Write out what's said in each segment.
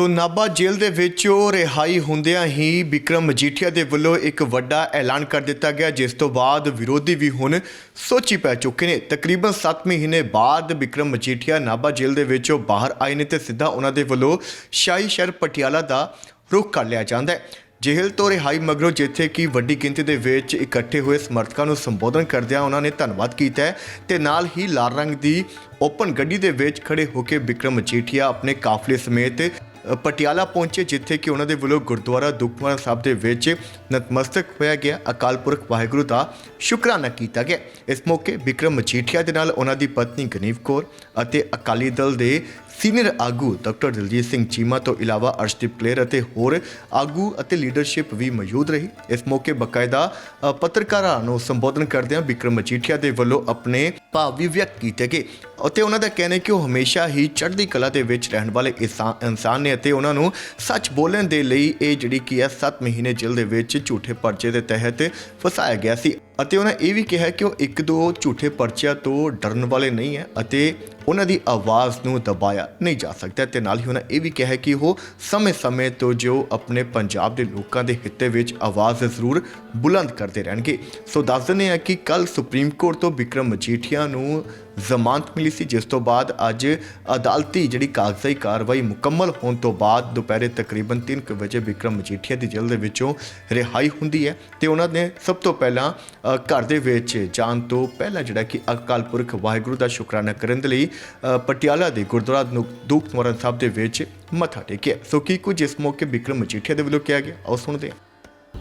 ਸੋ ਨਾਭਾ ਜੇਲ੍ਹ ਦੇ ਵਿੱਚੋਂ ਰਿਹਾਈ ਹੁੰਦਿਆਂ ਹੀ ਵਿਕਰਮ ਮਜੀਠੀਆ ਦੇ ਵੱਲੋਂ ਇੱਕ ਵੱਡਾ ਐਲਾਨ ਕਰ ਦਿੱਤਾ ਗਿਆ, ਜਿਸ ਤੋਂ ਬਾਅਦ ਵਿਰੋਧੀ ਵੀ ਹੁਣ ਸੋਚੀ ਪੈ ਚੁੱਕੇ ਨੇ। ਤਕਰੀਬਨ 7 ਮਹੀਨੇ ਬਾਅਦ ਵਿਕਰਮ ਮਜੀਠੀਆ ਨਾਭਾ ਜੇਲ੍ਹ ਦੇ ਵਿੱਚੋਂ ਬਾਹਰ ਆਏ ਨੇ ਤੇ ਸਿੱਧਾ ਉਹਨਾਂ ਦੇ ਵੱਲੋਂ ਸ਼ਾਹੀ ਸ਼ਹਿਰ ਪਟਿਆਲਾ ਦਾ ਰੁਖ ਕਰ ਲਿਆ ਜਾਂਦਾ ਹੈ। ਜੇਲ੍ਹ ਤੋਂ ਰਿਹਾਈ ਮਗਰੋਂ ਜਿੱਥੇ ਕਿ ਵੱਡੀ ਗਿਣਤੀ ਦੇ ਵਿੱਚ ਇਕੱਠੇ ਹੋਏ ਸਮਰਥਕਾਂ ਨੂੰ ਸੰਬੋਧਨ ਕਰਦਿਆਂ ਉਹਨਾਂ ਨੇ ਧੰਨਵਾਦ ਕੀਤਾ ਹੈ ਤੇ ਨਾਲ ਹੀ ਲਾਲ ਰੰਗ ਦੀ ਓਪਨ ਗੱਡੀ ਦੇ ਵਿੱਚ ਖੜੇ ਹੋ ਕੇ ਵਿਕਰਮ ਮਜੀਠੀਆ ਆਪਣੇ ਕਾਫਲੇ ਸਮੇਤ ਪਟਿਆਲਾ ਪਹੁੰਚੇ, ਜਿੱਥੇ ਕਿ ਉਹਨਾਂ ਦੇ ਵੱਲੋਂ ਗੁਰਦੁਆਰਾ ਦੁਖਨਿਵਾਰਨ ਸਾਹਿਬ ਦੇ ਵਿੱਚ ਨਤਮਸਤਕ ਹੋਇਆ ਗਿਆ। ਅਕਾਲ ਪੁਰਖ ਵਾਹਿਗੁਰੂ ਦਾ ਸ਼ੁਕਰਾਨਾ ਕੀਤਾ ਗਿਆ। ਇਸ ਮੌਕੇ ਵਿਕਰਮ ਮਜੀਠੀਆ ਦੇ ਨਾਲ ਉਹਨਾਂ ਦੀ ਪਤਨੀ ਗਨੀਵ ਕੌਰ ਅਤੇ ਅਕਾਲੀ ਦਲ ਦੇ ਸੀਨੀਅਰ ਆਗੂ ਡਾਕਟਰ ਦਲਜੀਤ ਸਿੰਘ ਚੀਮਾ ਤੋਂ ਇਲਾਵਾ ਅਰਸ਼ਦੀਪ ਕਲੇਰ ਅਤੇ ਹੋਰ ਆਗੂ ਅਤੇ ਲੀਡਰਸ਼ਿਪ ਵੀ ਮੌਜੂਦ ਰਹੀ। ਇਸ ਮੌਕੇ ਬਕਾਇਦਾ ਪੱਤਰਕਾਰਾਂ ਨੂੰ ਸੰਬੋਧਨ ਕਰਦਿਆਂ ਵਿਕਰਮ ਮਜੀਠੀਆ ਦੇ ਵੱਲੋਂ ਆਪਣੇ ਭਾਵ ਵੀ ਵਿਅਕਤ ਕੀਤੇ ਗਏ। ਅਤੇ ਉਹਨਾਂ ਦਾ ਕਹਿਣਾ ਹੈ ਕਿ ਉਹ ਹਮੇਸ਼ਾ ਹੀ ਚੜ੍ਹਦੀ ਕਲਾ ਦੇ ਵਿੱਚ ਰਹਿਣ ਵਾਲੇ ਇਨਸਾ- ਇਨਸਾਨ ਨੇ ਅਤੇ ਉਹਨਾਂ ਨੂੰ ਸੱਚ ਬੋਲਣ ਦੇ ਲਈ ਇਹ ਜਿਹੜੀ ਕੀ ਹੈ 7 ਮਹੀਨੇ ਜੇਲ੍ਹ ਦੇ ਵਿੱਚ ਝੂਠੇ ਪਰਚੇ ਦੇ ਤਹਿਤ ਫਸਾਇਆ ਗਿਆ ਸੀ। ਅਤੇ ਉਹਨਾਂ ਇਹ ਵੀ ਕਿਹਾ ਕਿ ਉਹ ਇੱਕ ਦੋ ਝੂਠੇ ਪਰਚਿਆਂ ਤੋਂ ਡਰਨ ਵਾਲੇ ਨਹੀਂ ਹੈ ਅਤੇ ਉਹਨਾਂ ਦੀ ਆਵਾਜ਼ ਨੂੰ ਦਬਾਇਆ ਨਹੀਂ ਜਾ ਸਕਦਾ ਤੇ ਨਾਲ ਹੀ ਉਹਨਾਂ ਇਹ ਵੀ ਕਿਹਾ ਕਿ ਉਹ ਸਮੇਂ-ਸਮੇਂ ਤੋਂ ਜੋ ਆਪਣੇ ਪੰਜਾਬ ਦੇ ਲੋਕਾਂ ਦੇ ਹਿੱਤੇ ਵਿੱਚ ਆਵਾਜ਼ ਜ਼ਰੂਰ ਬੁਲੰਦ ਕਰਦੇ ਰਹਿਣਗੇ। ਸੋ ਦੱਸ ਦਿੰਦੇ ਹਾਂ ਕਿ ਕੱਲ ਸੁਪਰੀਮ ਕੋਰਟ ਤੋਂ ਵਿਕਰਮ ਮਜੀਠੀਆ ਨੂੰ ਜ਼ਮਾਨਤ ਮਿਲੀ ਸੀ, ਜਿਸ ਤੋਂ ਬਾਅਦ ਅੱਜ ਅਦਾਲਤੀ ਜਿਹੜੀ ਕਾਗਜ਼ਾਈ ਕਾਰਵਾਈ ਮੁਕੰਮਲ ਹੋਣ ਤੋਂ ਬਾਅਦ ਦੁਪਹਿਰੇ ਤਕਰੀਬਨ 3 ਵਜੇ ਵਿਕਰਮ ਮਜੀਠੀਆ ਦੀ ਜੇਲ੍ਹ ਦੇ ਵਿੱਚੋਂ ਰਿਹਾਈ ਹੁੰਦੀ ਹੈ ਤੇ ਉਹਨਾਂ ਨੇ ਸਭ ਤੋਂ ਪਹਿਲਾਂ ਘਰ ਦੇ ਵਿੱਚ ਜਾਣ ਤੋਂ ਪਹਿਲਾਂ ਜਿਹੜਾ ਕਿ ਅਕਾਲ ਪੁਰਖ ਵਾਹਿਗੁਰੂ ਦਾ ਸ਼ੁਕਰਾਨਾ ਕਰਨ ਦੇ ਲਈ ਪਟਿਆਲਾ ਦੇ ਗੁਰਦੁਆਰਾ ਨੁ- ਦੁੱਖ ਸਾਹਿਬ ਦੇ ਵਿੱਚ ਮੱਥਾ ਟੇਕਿਆ। ਸੋ ਕੀ ਕੁਝ ਇਸ ਮੌਕੇ ਬਿਕਰਮ ਮਜੀਠੀਆ ਦੇ ਵੱਲੋਂ ਕਿਹਾ ਗਿਆ? ਆਓ ਸੁਣਦੇ ਹਾਂ।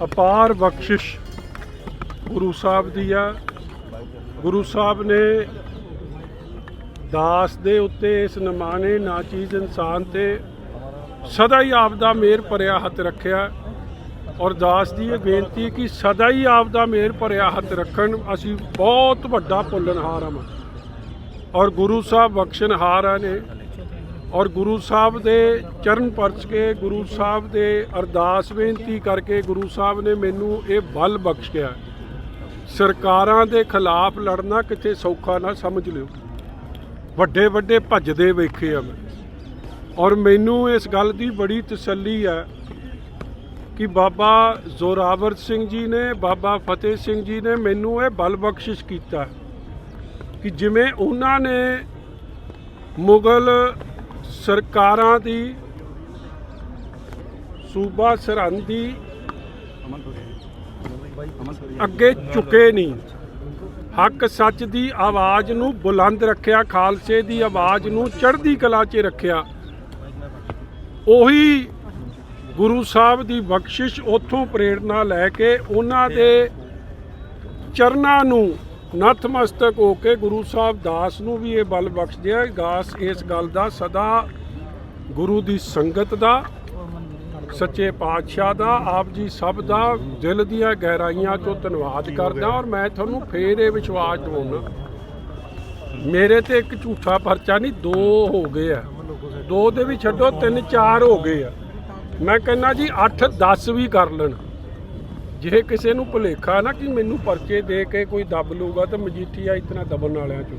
ਅਪਾਰ ਬਖਸ਼ਿਸ਼ ਗੁਰੂ ਸਾਹਿਬ ਦੀ ਆ। ਗੁਰੂ ਸਾਹਿਬ ਨੇ ਦਾਸ ਦੇ ਉੱਤੇ ਇਸ ਨਮਾਨੇ ਨਾਚੀਜ਼ ਇਨਸਾਨ ਤੇ ਸਦਾ ਹੀ ਆਪ ਦਾ ਮੇਰ ਭਰਿਆ ਹੱਥ ਰੱਖਿਆ। ਔਰਦਾਸ ਦੀ ਇਹ ਬੇਨਤੀ ਕਿ ਸਦਾ ਹੀ ਆਪ ਦਾ ਮੇਰ ਭਰਿਆ ਹੱਥ ਰੱਖਣ। ਅਸੀਂ ਬਹੁਤ ਵੱਡਾ ਭੁੱਲਣਹਾਰ ਹਾਂ। ਔਰ ਗੁਰੂ ਸਾਹਿਬ ਬਖਸ਼ਣਹਾਰ ਨੇ। ਔਰ ਗੁਰੂ ਸਾਹਿਬ ਦੇ ਚਰਨ ਪਰਚ ਕੇ ਗੁਰੂ ਸਾਹਿਬ ਦੇ ਅਰਦਾਸ ਬੇਨਤੀ ਕਰਕੇ ਗੁਰੂ ਸਾਹਿਬ ਨੇ ਮੈਨੂੰ ਇਹ ਬਲ ਬਖਸ਼ਿਆ। ਸਰਕਾਰਾਂ ਦੇ ਖਿਲਾਫ ਲੜਨਾ ਕਿਤੇ ਸੌਖਾ ਨਾ ਸਮਝ ਲਿਓ। ਵੱਡੇ ਵੱਡੇ ਭੱਜਦੇ ਵੇਖੇ ਆ ਮੈਂ। ਔਰ ਮੈਨੂੰ ਇਸ ਗੱਲ ਦੀ ਬੜੀ ਤਸੱਲੀ ਹੈ ਕਿ ਬਾਬਾ ਜ਼ੋਰਾਵਰ ਸਿੰਘ ਜੀ ਨੇ, ਬਾਬਾ ਫਤਿਹ ਸਿੰਘ ਜੀ ਨੇ ਮੈਨੂੰ ਇਹ ਬਲ ਬਖਸ਼ਿਸ਼ ਕੀਤਾ ਕਿ ਜਿਵੇਂ ਉਹਨਾਂ ਨੇ ਮੁਗਲ ਸਰਕਾਰਾਂ ਦੀ, ਸੂਬਾ ਸਰਹੰਦ ਦੀ ਅੱਗੇ ਝੁਕੇ ਨਹੀਂ। ਹੱਕ ਸੱਚ ਦੀ ਆਵਾਜ਼ ਨੂੰ ਬੁਲੰਦ ਰੱਖਿਆ, ਖਾਲਸੇ ਦੀ ਆਵਾਜ਼ ਨੂੰ ਚੜ੍ਹਦੀ ਕਲਾ 'ਚ ਰੱਖਿਆ। ਉਹੀ ਗੁਰੂ ਸਾਹਿਬ ਦੀ ਬਖਸ਼ਿਸ਼ ਉੱਥੋਂ ਪ੍ਰੇਰਣਾ ਲੈ ਕੇ ਉਹਨਾਂ ਦੇ ਚਰਨਾਂ ਨੂੰ ਨਤਮਸਤਕ ਹੋ ਕੇ ਗੁਰੂ ਸਾਹਿਬ ਦਾਸ ਨੂੰ ਵੀ ਇਹ ਬਲ ਬਖਸ਼ਦੇ ਆ। ਦਾਸ ਇਸ ਗੱਲ ਦਾ ਸਦਾ ਗੁਰੂ ਦੀ ਸੰਗਤ ਦਾ, ਸੱਚੇ ਪਾਤਸ਼ਾਹ ਦਾ, ਆਪ ਜੀ ਸਭ ਦਾ ਦਿਲ ਦੀਆਂ ਗਹਿਰਾਈਆਂ ਤੋਂ ਧੰਨਵਾਦ ਕਰਦਾ ਔਰ ਮੈਂ ਤੁਹਾਨੂੰ ਫੇਰ ਇਹ ਵਿਸ਼ਵਾਸ ਦਿਵਾਉਣਾ ਮੇਰੇ ਤੇ ਇੱਕ ਝੂਠਾ ਪਰਚਾ ਨਹੀਂ, ਦੋ ਹੋ ਗਏ ਆ। ਦੋ ਦੇ ਵੀ ਛੱਡੋ, ਤਿੰਨ ਚਾਰ ਹੋ ਗਏ ਆ। ਮੈਂ ਕਹਿੰਦਾ ਜੀ 8 10 ਵੀ ਕਰ ਲੈਣ। ਜੇ ਕਿਸੇ ਨੂੰ ਭੁਲੇਖਾ ਨਾ ਕਿ ਮੈਨੂੰ ਪਰਚੇ ਦੇ ਕੇ ਕੋਈ ਦੱਬ ਲੂਗਾ ਤਾਂ ਮਜੀਠੀਆ ਇਤਨਾ ਦਬਨ ਵਾਲਿਆਂ ਚੋਂ।